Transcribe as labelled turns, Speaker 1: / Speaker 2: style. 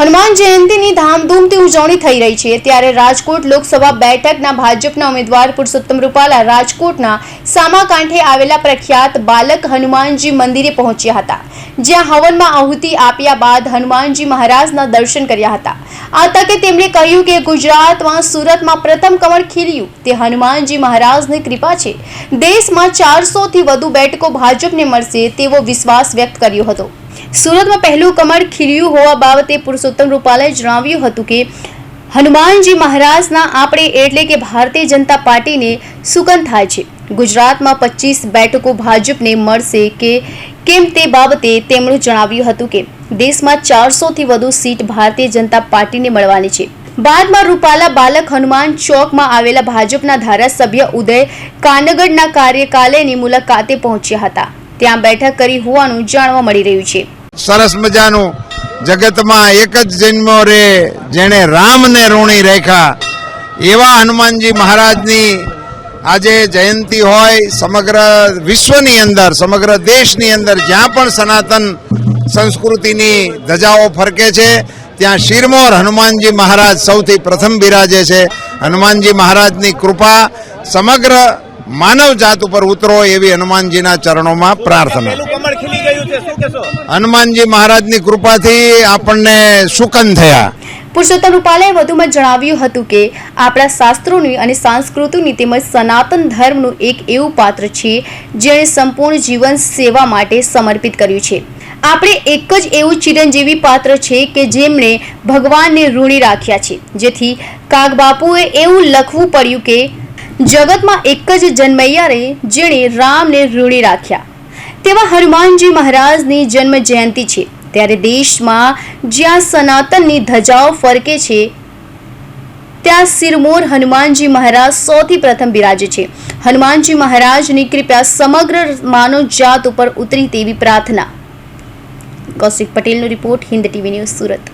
Speaker 1: હનુમાન જયંતીની ધામધૂમથી ઉજવણી થઈ રહી છે. ત્યારે રાજકોટ લોકસભા બેઠકના ભાજપના ઉમેદવાર પુરુષોત્તમ રૂપાલા રાજકોટના સામાકાંઠે આવેલા પ્રખ્યાત બાલક હનુમાનજી મંદિરે પહોંચ્યા હતા. જ્યાં હવનમાં આહુતિ આપ્યા બાદ હનુમાનજી મહારાજના દર્શન કર્યા હતા. આ તકે તેમણે કહ્યું કે ગુજરાતમાં સુરતમાં પ્રથમ કમળ ખીલ્યું. તે હનુમાનજી મહારાજની કૃપા છે. દેશમાં ચારસોથી વધુ બેઠકો ભાજપને મળશે તેવો વિશ્વાસ વ્યક્ત કર્યો હતો. સુરતમાં પહેલું કમળ ખીલ્યું હોવા બાબતે પુરુષોત્તમ રૂપાલાએ જણાવ્યું હતું કે, હનુમાનજી મહારાજના આપણે એટલે કે ભારતીય જનતા પાર્ટીને સુકન થાય છે. ગુજરાતમાં પચીસ બેઠકો ભાજપને મળશે કે કેમ તે બાબતે તેમણે જણાવ્યું હતું કે, દેશમાં ચારસોથી વધુ સીટ ભારતીય જનતા પાર્ટીને મળવાની છે. બાદમાં રૂપાલા બાલક હનુમાન ચોકમાં આવેલા ભાજપના ધારાસભ્ય ઉદય કાનગડના કાર્યકાલયની મુલાકાતે પહોંચ્યા હતા. ત્યાં બેઠક કરી હોવાનું જાણવા મળી રહ્યું છે.
Speaker 2: સરસ મજાનું જગતમાં એક જ જન્મો રે જેણે રામને ઋણી રેખા. એવા હનુમાનજી મહારાજની આજે જયંતિ હોય સમગ્ર વિશ્વની અંદર, સમગ્ર દેશની અંદર જ્યાં પણ સનાતન સંસ્કૃતિની ધજાઓ ફરકે છે, ત્યાં શિરમોર હનુમાનજી મહારાજ સૌથી પ્રથમ બિરાજે છે. હનુમાનજી મહારાજની કૃપા સમગ્ર માનવ જાત ઉપર ઉતરો એવી હનુમાનજીના ચરણોમાં પ્રાર્થના. હનુમાનજી મહારાજની કૃપાથી આપણને સુકન થયા.
Speaker 1: પુરુષોત્તમ રૂપાલાએ વધુમાં જણાવ્યું હતું કે આપણા શાસ્ત્રોની અને સંસ્કૃતિની તેમજ સનાતન ધર્મનું એક એવું પાત્ર છે જેણે સંપૂર્ણ જીવન સેવા માટે સમર્પિત કર્યું છે. આપણે એક જ એવું ચિરંજીવી પાત્ર છે કે જેમણે ભગવાનને ઋણી રાખ્યા છે. જેથી કાગબાપુએ એવું લખવું પડ્યું કે જગતમાં એક જ જન્મૈયારે જેણે રામને ઋણી રાખ્યા. તેવા હનુમાનજી મહારાજની જન્મ જયંતિ છે. ત્યારે દેશમાં જ્યાં સનાતનની ધજાઓ ફરકે છે, ત્યાં સિરમોર હનુમાનજી મહારાજ સૌથી પ્રથમ બિરાજે છે. હનુમાનજી મહારાજની કૃપા સમગ્ર માનવ જાત ઉપર ઉતરી તેવી પ્રાર્થના. કૌશિક પટેલનો report Hind TV news Surat.